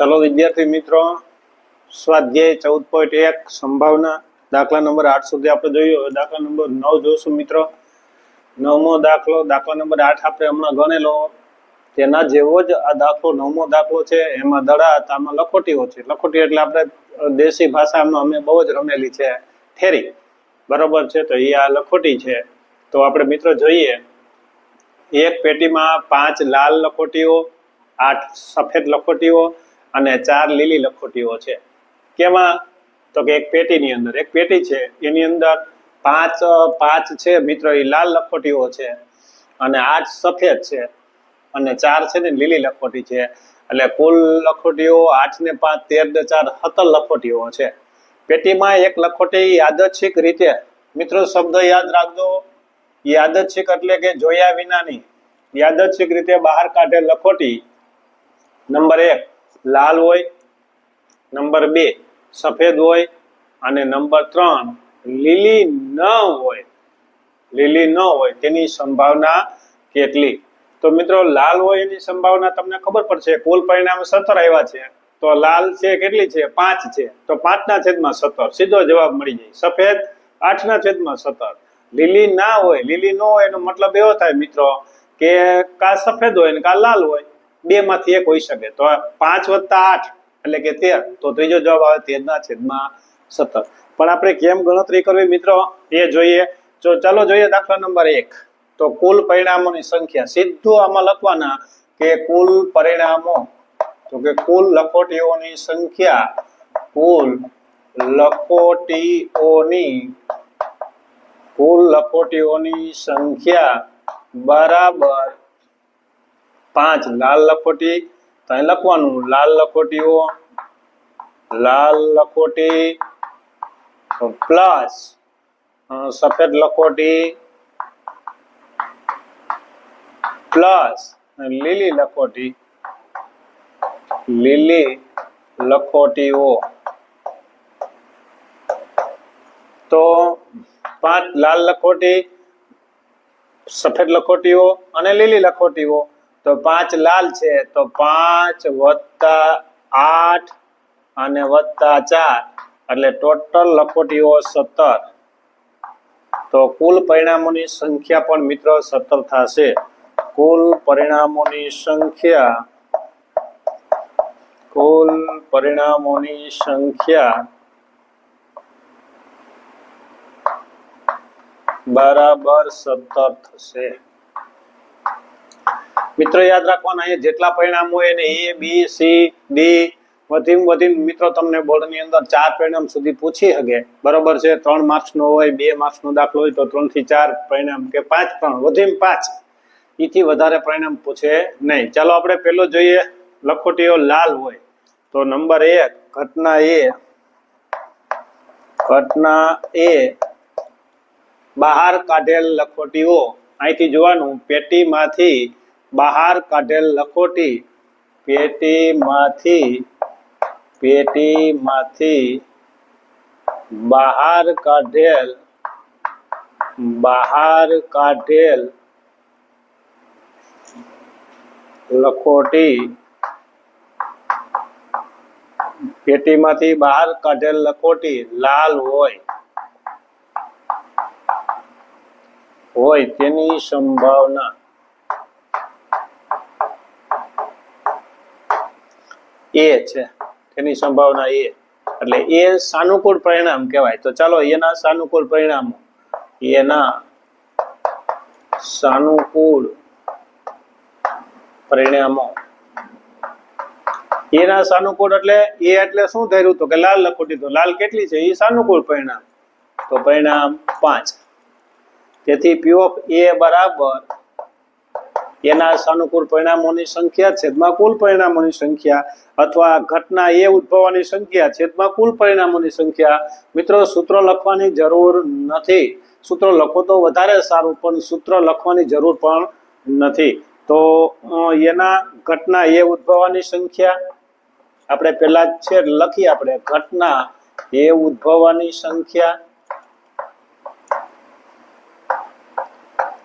ચલો વિદ્યાર્થી મિત્રો, સ્વાધ્યાય ચૌદ પોઈન્ટ એક, સંભાવના. દાખલા નંબર આઠ સુધી આપણે જોયું. દાખલા નંબર નવ જોશું મિત્રો. નવમો દાખલો, દાખલા નંબર આઠ આપણે હમણાં ગણેલો. તેના જેવો જ આ દાખલો, નવમો દાખલો છે. એમાં દડા હતા, આમાં લખોટીઓ છે. લખોટી એટલે આપણે દેશી ભાષામાં અમે બહુ જ રમેલી છે. ઠેરી બરોબર છે? તો એ આ લખોટી છે. તો આપણે મિત્રો જોઈએ. એક પેટીમાં પાંચ લાલ લખોટીઓ, આઠ સફેદ લખોટીઓ અને ચાર લીલી લખોટીઓ છે. કેમાં? તો કે એક પેટીની અંદર. એક પેટી છે. એની અંદર પાંચ પાંચ છે મિત્રો, એ લાલ લખોટીઓ છે. અને આઠ સફેદ છે. અને ચાર છે ને લીલી લખોટી છે. એટલે કુલ લખોટીઓ આઠ ને પાંચ, તેર ને ચાર સત્તર લખોટીઓ છે. પેટીમાં એક લખોટી યાદચ્છિક રીતે, મિત્રો, શબ્દ યાદ રાખજો. યાદચ્છિક એટલે કે જોયા વિનાની. યાદચ્છિક રીતે બહાર કાઢેલ લખોટી. નંબર એક. લાલ હોય, નંબર બે સફેદ હોય અને નંબર ત્રણ લીલી ન હોય. લીલી ન હોય તેની સંભાવના કેટલી? તો મિત્રો, લાલ હોય એની સંભાવના તમને ખબર પડશે. કુલ પરિણામ સત્તર આવ્યા છે. તો લાલ છે કેટલી છે? પાંચ છે. તો પાંચના છેદમાં સત્તર. સીધો જવાબ મળી જાય. સફેદ આઠના છેદમાં સત્તર. લીલી ના હોય. લીલી ન હોય એનો મતલબ એવો થાય, મિત્રો, કે કા સફેદ હોય ને કા લાલ હોય. બે માંથી એક હોઈ શકે. તો પાંચ વત્તા આઠ એટલે કે તેર. તો ત્રીજો જવાબ આવે તેરના છેદમાં સત્તર. પણ આપણે કેમ ગણતરી કરવી મિત્રો? એ જોઈએ. જો ચાલો જોઈએ દાખલા નંબર એક. તો કુલ પરિણામોની સંખ્યા. સીધું આમાં લખવાના કે કુલ પરિણામો. તો કે કુલ લખોટીઓની સંખ્યા. કુલ લખોટીઓની કુલ લખોટીઓની સંખ્યા બરાબર પાંચ, લાલ લખોટી તો અહીં લખવાનું? લાલ લખોટીઓ લાલ લખોટી, પ્લસ સફેદ લખોટી, પ્લસ, લીલી લખોટી. લીલી લખોટીઓ તો પાંચ, લાલ લખોટી, સફેદ લખોટીઓ અને લીલી લખોટીઓ તો પાંચ લાલ છે, તો પાંચ વત્તા આઠ અને વત્તા ચાર. એટલે ટોટલ લખોટીઓ સત્તર. તો કુલ પરિણામોની સંખ્યા પણ મિત્રો સત્તર થશે. કુલ પરિણામોની સંખ્યા, કુલ પરિણામોની સંખ્યા બરાબર સત્તર થશે. મિત્રો યાદ રાખવાના, અહીંયા જેટલા પરિણામ હોય એને એ બી સી ડી વધીને વધીને મિત્રો તમને બોર્ડની અંદર ચાર પરિણામ સુધી પૂછી શકે. બરોબર છે? ત્રણ માર્ક્સનો હોય, બે માર્ક્સનો દાખલો હોય તો ત્રણથી ચાર પરિણામ કે પાંચ પણ વધીને પાંચ. એથી વધારે પરિણામ પૂછે નહીં. ચાલો આપણે પેલો જોઈએ, લખોટીઓ લાલ હોય તો નંબર એક, ઘટના એ ઘટના એ, બહાર કાઢેલ લખોટીઓ. અહીંથી જોવાનું, પેટીમાંથી બહાર કાઢેલ લખોટી પેટીમાંથી પેટીમાંથી બહાર કાઢેલ બહાર કાઢેલ લખોટી પેટીમાંથી બહાર કાઢેલ લખોટી લાલ હોય. હોય તેની સંભાવના. એ છે. તેની સંભાવના એ. એટલે એ સાનુકૂળ પરિણામ કહેવાય. તો ચાલો એના સાનુકૂળ પરિણામો. એના સાનુકૂળ પરિણામો. એના સાનુકૂળ એટલે એ એટલે શું ધર્યું તો કે લાલ લખોટી તો લાલ કેટલી છે? એ સાનુકૂળ પરિણામ. તો પરિણામ પાંચ. તેથી પી ઓફ એ બરાબર એના સાનુકૂળ પરિણામોની સંખ્યા, છેદમાં કુલ પરિણામોની સંખ્યા અથવા ઘટના એ ઉદ્ભવવાની સંખ્યા, છેદમાં કુલ પરિણામોની સંખ્યા. મિત્રો, સૂત્ર લખવાની જરૂર નથી. સૂત્ર લખો તો વધારે સારું, પણ સૂત્ર લખવાની જરૂર પણ નથી. તો એના ઘટના એ ઉદ્ભવવાની સંખ્યા. આપણે પેલા છે, લખી આપણે. ઘટના એ ઉદ્ભવવાની સંખ્યા.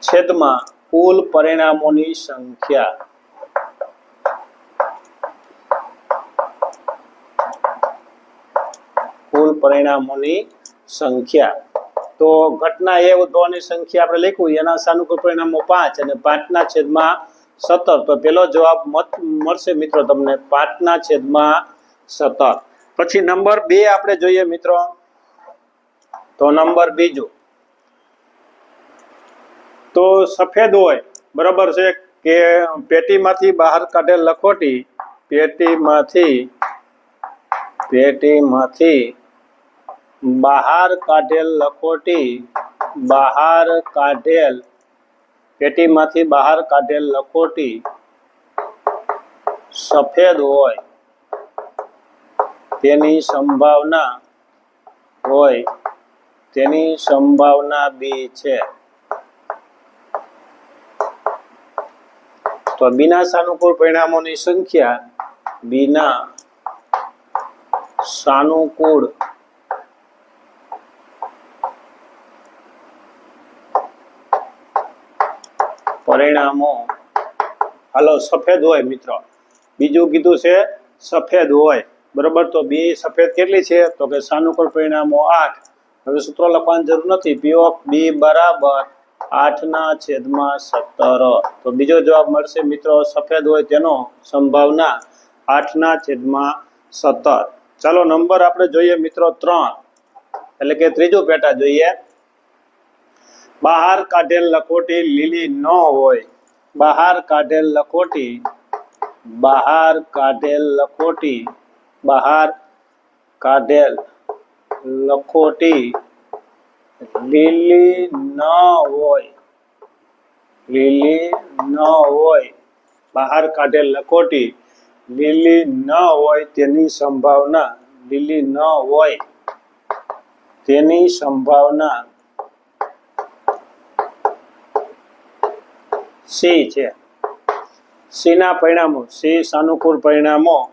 છેદમાં કુલ પરિણામોની સંખ્યા. કુલ પરિણામોની સંખ્યા. તો ઘટના એ ઉદ્ભવની સંખ્યા આપણે લખ્યું, એના સાનુકૂળ પરિણામો પાંચ અને પાંચના છેદમાં સત્તર. તો પેલો જવાબ મળશે મિત્રો તમને, પાંચના છેદમાં સત્તર. પછી નંબર બે આપણે જોઈએ મિત્રો. તો નંબર બીજું. તો સફેદ હોય, બરાબર છે, કે પેટીમાંથી બહાર કાઢેલ લખોટી, પેટીમાંથી પેટીમાંથી બહાર કાઢેલ લખોટી, બહાર કાઢેલ, પેટીમાંથી બહાર કાઢેલ લખોટી સફેદ હોય, તેની સંભાવના હોય, તેની સંભાવના બી છે. તો બીના સાનુકૂળ પરિણામોની સંખ્યા બીના સાનુકૂળ પરિણામો. હાલો, સફેદ હોય મિત્રો. બીજું કીધું છે સફેદ હોય. બરોબર? તો બી સફેદ કેટલી છે? તો કે સાનુકૂળ પરિણામો આઠ. હવે સૂત્રો લખવાની જરૂર નથી. પી બી બરાબર આઠના છેદમાં સત્તર. તો બીજો જવાબ મળશે, મિત્રો, સફેદ હોય તેનો સંભાવના આઠના છેદમાં સત્તર. ચાલો નંબર આપણે જોઈએ, મિત્રો, ત્રણ. એટલે કે ત્રીજો પેટા જોઈએ. બહાર કાઢેલ લખોટી લીલી ન હોય. બહાર કાઢેલ લખોટી, બહાર કાઢેલ લખોટી, બહાર કાઢેલ લખોટી. લીલી ન હોય. લીલી ન હોય. બહાર કાઢે લકોટી લીલી ન હોય તેની સંભાવના. લીલી ન હોય તેની સંભાવના. સી છે. સીના પરિણામો. સી સાનુકૂળ પરિણામો.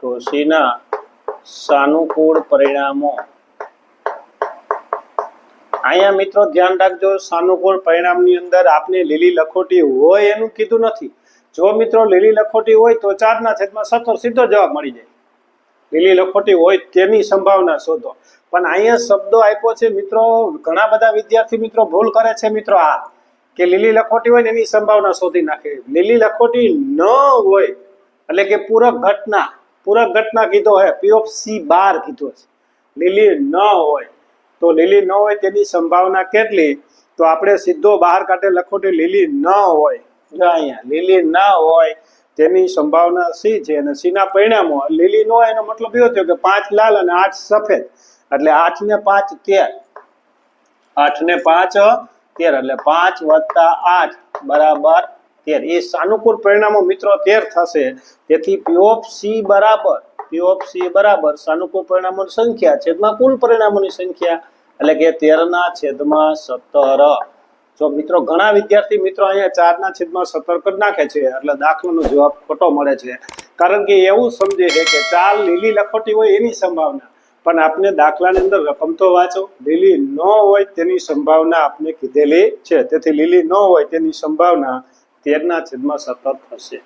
તો સીના સાનુકૂળ પરિણામો. અહીંયા મિત્રો ધ્યાન રાખજો, સાનુકૂળ પરિણામની અંદર આપને લીલી લખોટી હોય એનું કીધું નથી. જો મિત્રો લીલી લખોટી હોય તો ચારના છેદમાં સત્તર સીધો જવાબ મળી જાય. લીલી લખોટી હોય તેની સંભાવના શોધો. પણ અહીંયા શબ્દો આપ્યો છે મિત્રો, ઘણા બધા વિદ્યાર્થી મિત્રો ભૂલ કરે છે મિત્રો આ, કે લીલી લખોટી હોય ને એની સંભાવના શોધી નાખે. લીલી લખોટી ન હોય, એટલે કે પૂરક ઘટના પૂરક ઘટના કીધો હે પી ઓફ સી બાર કીધો છે. લીલી ન હોય. તો લીલી ન હોય તેની સંભાવના કેટલી? તો આપણે સીધો બહાર કાઢે લખોટી લીલી ન હોય. જો અહીંયા લીલી ન હોય તેની સંભાવના સી છે અને સીના પરિણામો. લીલી ન હોય એનો મતલબ એવો થયો કે પાંચ લાલ અને આઠ સફેદ. એટલે આઠ ને પાંચ તેર. આઠ ને પાંચ તેર. એટલે પાંચ વત્તા આઠ બરાબર તેર. એ સાનુકૂળ પરિણામો મિત્રો તેર થશે. તેથી પી સી બરાબર. પી ઓફ બરાબર, સાનુકૂળ પરિણામોની સંખ્યા, છેદમાં કુલ પરિણામોની સંખ્યા, એટલે કે તેરના છેદમાં સત્તર. જો મિત્રો ઘણા વિદ્યાર્થી મિત્રો અહીંયા ચારના છેદમાં સત્તર કરી નાખે છે, એટલે દાખલાનો જવાબ ખોટો મળે છે. કારણ કે એવું સમજે છે કે ચાર લીલી લખોટી હોય એની સંભાવના, પણ આપને દાખલાની અંદર રકમ તો વાંચો, લીલી ન હોય તેની સંભાવના આપને કીધેલી છે. તેથી લીલી ન હોય તેની સંભાવના તેરના છેદમાં સત્તર થશે.